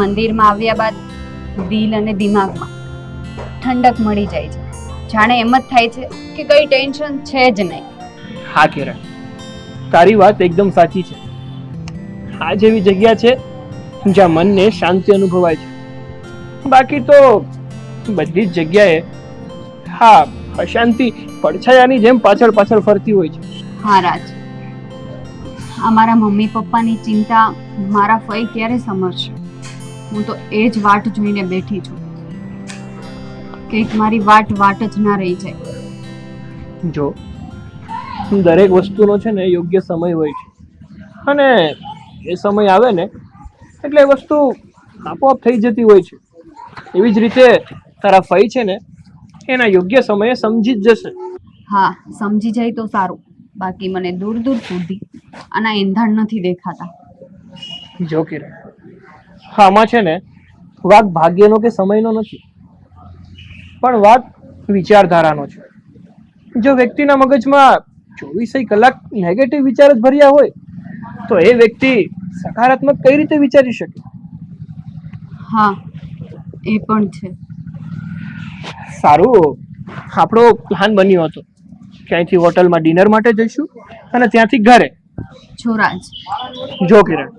મંદિરમાં આવ્યા બાદ દિલ અને દિમાગમાં ઠંડક મળી જાય છે. જાણે એમ જ થાય છે કે કઈ ટેન્શન છે જ નહીં. હા કિરણ. તારી વાત એકદમ સાચી છે. આ જેવી જગ્યા છે જ્યાં મનને શાંતિ અનુભવાય છે. બાકી તો બધી જ જગ્યાએ હા અશાંતિ પડછાયાની જેમ પાછળ પાછળ ફરતી હોય છે. હા રાજ. અમારા મમ્મી પપ્પાની ચિંતા મારા ફઈ ક્યારે સમજશે? હું તો એ જ વાટ જોઈને બેઠી છું. કંઈક મારી વાટ વાટ જ ના રહી જાય. જો દરેક વસ્તુનો છે ને યોગ્ય સમય હોય છે. અને એ સમય આવે ને એટલે એ વસ્તુ આપોઆપ થઈ જતી હોય છે. એવી જ રીતે તારા ફઈ છે ને એના યોગ્ય સમયે સમજી જ જશે. હા સમજી જાય તો સારું. બાકી મને દૂર દૂર સુધી આના ઈંધણ નથી દેખાતા. જો કિરણ આમાં છે ને વાત ભાગ્યનો કે સમયનો નથી પણ વાત વિચારધારાનો છે. જો વ્યક્તિના મગજમાં ચોવીસે કલાક નેગેટિવ વિચાર જ ભર્યા હોય તો એ વ્યક્તિ સકારાત્મક કઈ રીતે વિચારી શકે? હા એ પણ છે. સારું આપણો પ્લાન બન્યો હતો. ક્યાંયથી હોટલમાં ડિનર માટે જઈશું અને ત્યાંથી ઘરે. જો રાજ જો કિરણ.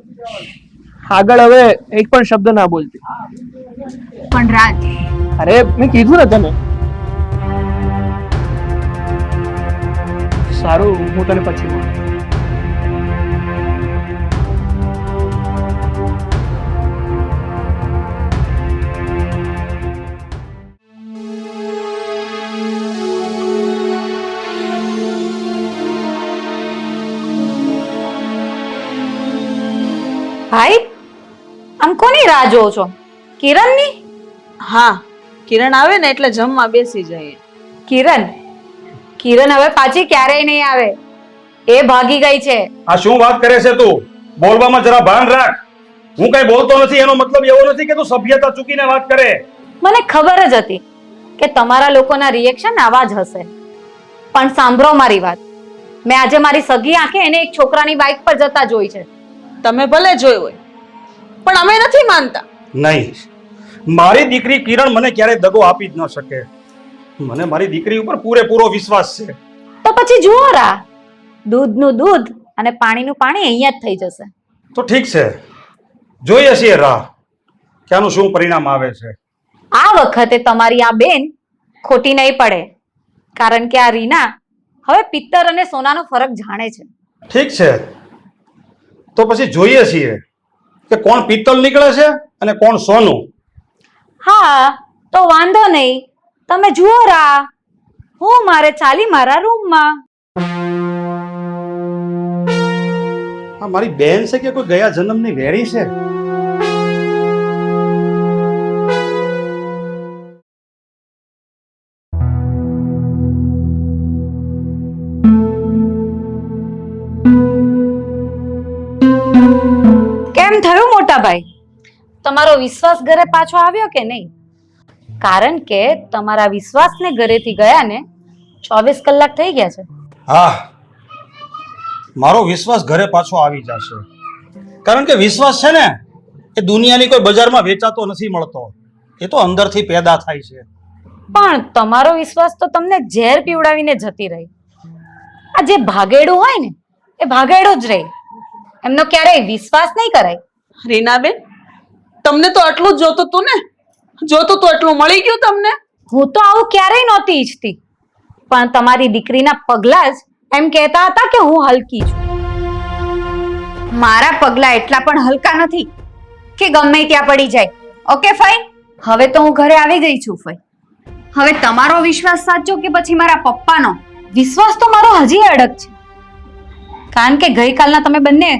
આગળ હવે એક પણ શબ્દ ના બોલતી. પણ રાજ. અરે મેં કીધું ને તને. સારું હું તને પછી મળું કોની રાહ જોવો છો? કિરણની? હા કિરણ આવે ને એટલે જમવા બેસી જઈએ. કિરણ? કિરણ હવે પાછી ક્યારેય નહીં આવે. એ ભાગી ગઈ છે. આ શું વાત કરે છે તું? બોલવામાં જરા ભાન રાખ. હું કઈ બોલતો નથી એનો મતલબ એવો નથી કે તું સભ્યતા ચૂકીને વાત કરે. મને ખબર જ હતી કે તમારા લોકોના રિએક્શન આવા જ હશે. પણ સાંભળો મારી વાત. મેં આજે મારી સગી આંખે એને એક છોકરાની બાઇક પર જતા જોઈ છે. તમે ભલે જોઈ હોય. પણ અમે નથી માનતા. નહીં. મારી દીકરી કિરણ મને ક્યારેય દગો આપી જ ન શકે. મને મારી દીકરી ઉપર પૂરેપૂરો વિશ્વાસ છે. તો પછી જુઓ રા. દૂધનું દૂધ અને પાણીનું પાણી અહીંયા જ થઈ જશે. તો ઠીક છે. જોઈએ છીએ રાહ કે આનું શું પરિણામ આવે છે? આ વખતે તમારી આ બેન ખોટી નહીં પડે. કારણ કે આ રીના હવે પિત્તર અને સોનાનો ફરક જાણે છે. ઠીક છે. તો પછી જોઈએ છીએ. કે કોણ પિત્તલ નીકળે છે અને કોણ સોનું? હા તો વાંધો નહીં. તમે જુઓ રા. હું મારે ચાલી મારા રૂમમાં. આ મારી બેન છે કે કોઈ ગયા જન્મની વેરી છે? ભાઈ? તમારો વિશ્વાસ ઘરે પાછો આવ્યો કે નહીં? કારણ કે તમારા વિશ્વાસને ઘરેથી ગયા ને ચોવીસ કલાક થઈ ગયા છે. હા. મારો વિશ્વાસ ઘરે પાછો આવી જશે. કારણ કે વિશ્વાસ છે ને એ દુનિયાની કોઈ બજારમાં વેચાતો નથી મળતો. એ તો અંદરથી પેદા થાય છે. પણ તમારો વિશ્વાસ તો તમને ઝેર પીવડાવીને જતી રહી. આ જે ભાગેડું હોય ને એ ભાગેડું જ રહે. એમનો ક્યારેય વિશ્વાસ નહીં કરાય. રીનાબેન, તમને તો આટલું જ જોતું તું ને? જોતું તું એટલું મળી ગયું તમને? હું તો આવું ક્યારેય નહોતી ઈચ્છતી. પણ તમારી દીકરીના પગલા જ એમ કહેતા હતા કે હું હલકી છું. મારા પગલા એટલા પણ હલકા નથી કે ગમે ત્યાં પડી જાય. ઓકે ફાઈ હવે તો હું ઘરે આવી ગઈ છું ફાઈ હવે તમારો વિશ્વાસ સાચો કે પછી મારા પપ્પાનો? વિશ્વાસ તો મારો હજી અડગ છે. કારણ કે ગઈકાલના તમે બંને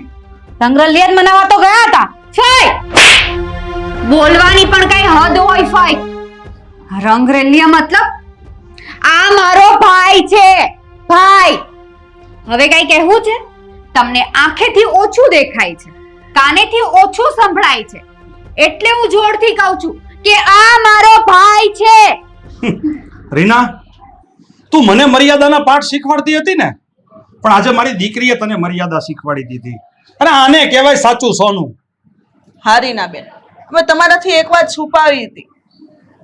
રંગરલિયાત મનાવવા તો ગયા હતા. ફાઈ! બોલવાની પણ કઈ હદ હોય ફાઈ. રંગરેલિયા મતલબ? આ મારો ભાઈ છે. ભાઈ! હવે કઈ કહેવું છે? તમને આંખેથી ઓછું દેખાય છે. કાનેથી ઓછું સંભળાય છે. એટલે હું જોરથી કહું છું કે આ મારો ભાઈ છે. રીના, તું મને મર્યાદાના પાઠ શીખવાડતી હતી ને? પણ આજે મારી દીકરીએ તને મર્યાદા શીખવાડી દીધી. અને આને કહેવાય સાચું સોનું. હારી ના બેન. અમે તમારાથી એક વાત છુપાવી હતી.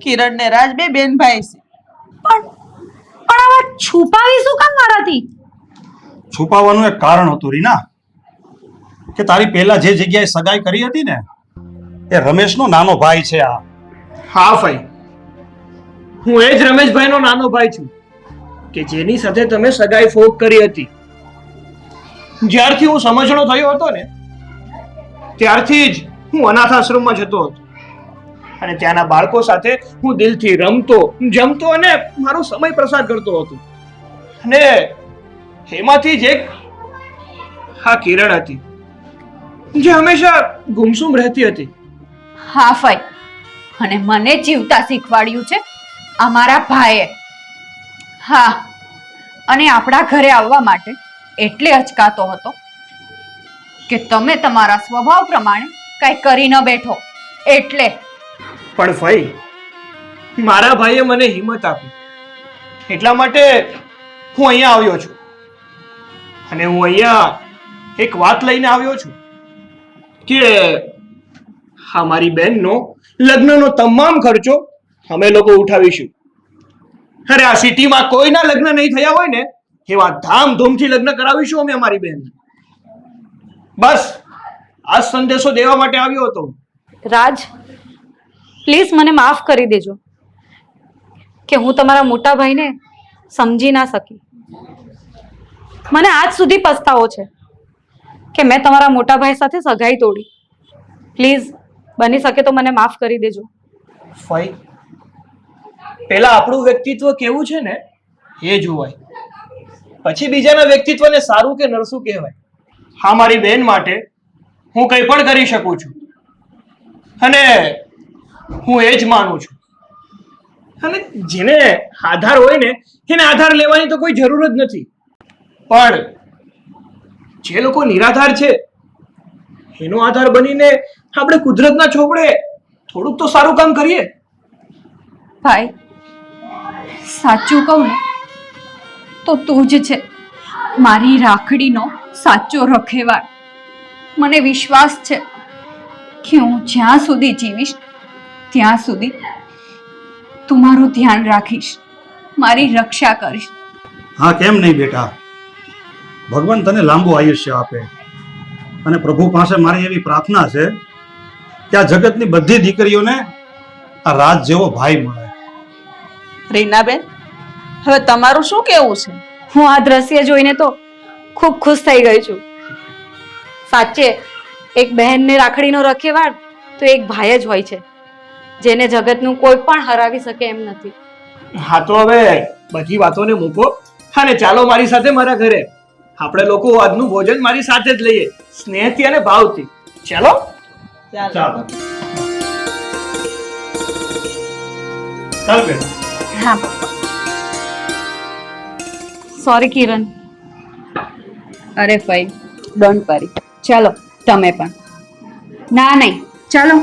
કિરણ ને રાજ બે બેન ભાઈ છે. પણ પણ આ વાત છુપાવી શું કામ મારાથી? છુપાવવાનું એક કારણ હતું રીના. કે તારી પહેલા જે જગ્યાએ સગાઈ કરી હતી ને એ રમેશનો નાનો ભાઈ છે આ. હા ભાઈ. હું એ જ રમેશભાઈનો નાનો ભાઈ છું કે જેની સાથે તમે સગાઈ ફોક કરી હતી. જ્યારથી હું સમજણો થયો હતો ને, ત્યારથી જ હું અનાથ આશ્રમમાં જતો હતો. અને ત્યાંના બાળકો સાથે હું દિલથી રમતો, જમતો અને મારો સમય પ્રસાર કરતો હતો. અને એમાંથી જ એક હા કિરણ હતી, જે હંમેશા ગુમસુમ રહેતી હતી. હા, ફઈ. અને મને જીવતા શીખવાડ્યું છે અમારા ભાઈએ. હા, અને આપણા ઘરે આવવા માટે. એટલે અચકાતો હતો કે તમે તમારા સ્વભાવ પ્રમાણે કાંઈ કરી ન બેઠો. એટલે પણ ભાઈ, મારા ભાઈએ મને હિંમત આપી. એટલા માટે હું અહીંયા આવ્યો છું. અને હું અહીંયા એક વાત લઈને આવ્યો છું કે હા, મારી બહેનનો લગ્નનો તમામ ખર્ચો અમે લોકો ઉઠાવીશું. અરે, આ સિટીમાં કોઈના લગ્ન નહીં થયા હોય ને એવા ધામધૂમથી લગ્ન કરાવીશું અમે અમારી બહેન બસ આ સંદેશો દેવા માટે આવ્યો હતો. રાજ પ્લીઝ મને માફ કરી દેજો કે હું તમારા મોટા ભાઈને સમજી ના શકી. મને આજ સુધી પસ્તાવો છે કે મેં તમારા મોટા ભાઈ સાથે સગાઈ તોડી. પ્લીઝ બની શકે તો મને માફ કરી દેજો. ફઈ પેલા આપણું વ્યક્તિત્વ કેવું છે ને એ જોવાય. પછી બીજાના વ્યક્તિત્વને સારું કે નરસું કહેવાય? હા મારી બેન માટે હું કંઈ પણ કરી શકું છું. અને હું એ જ માનું છું. અને જેને આધાર હોય ને એને આધાર લેવાની તો કોઈ જરૂર જ નથી. પણ જે લોકો નિરાધાર છે એનો આધાર બનીને આપણે કુદરતના ચોપડે થોડુંક તો સારું કામ કરીએ. ભાઈ સાચું કહું ને તો તું જ છે. મારી રાખડીનો સાચો રખેવાળ. મને વિશ્વાસ છે કે હું જ્યાં સુધી જીવીશ ત્યાં સુધી તું મારું ધ્યાન રાખીશ મારી રક્ષા કરીશ. હા કેમ નહીં બેટા? ભગવાન તને લાંબુ આયુષ્ય આપે અને પ્રભુ પાસે મારી એવી પ્રાર્થના છે કે આ જગતની બધી દીકરીઓને આ રાત જેવો ભાઈ મળે. રીનાબેન હવે તમારું શું કેવું છે? હું આ દ્રશ્ય જોઈને તો ખૂબ ખુશ થઈ ગઈ છું. સાચે એક બહેનને રાખડીનો રખેવાળ તો એક ભાઈ જ હોય છે જેને જગતનું કોઈ પણ હરાવી શકે એમ નથી. હા તો હવે બધી વાતોને મૂકો અને ચાલો મારી સાથે મારા ઘરે. આપણે લોકો આજનું ભોજન મારી સાથે જ લઈએ સ્નેહથી અને ભાવથી. ચાલો? ચાલો. ચાલો. ચાલ બેટા હા. સોરી કિરણ અરે ભાઈ ડોન્ટ વરી ચાલો તમે પણ. ના નહીં. ચાલો.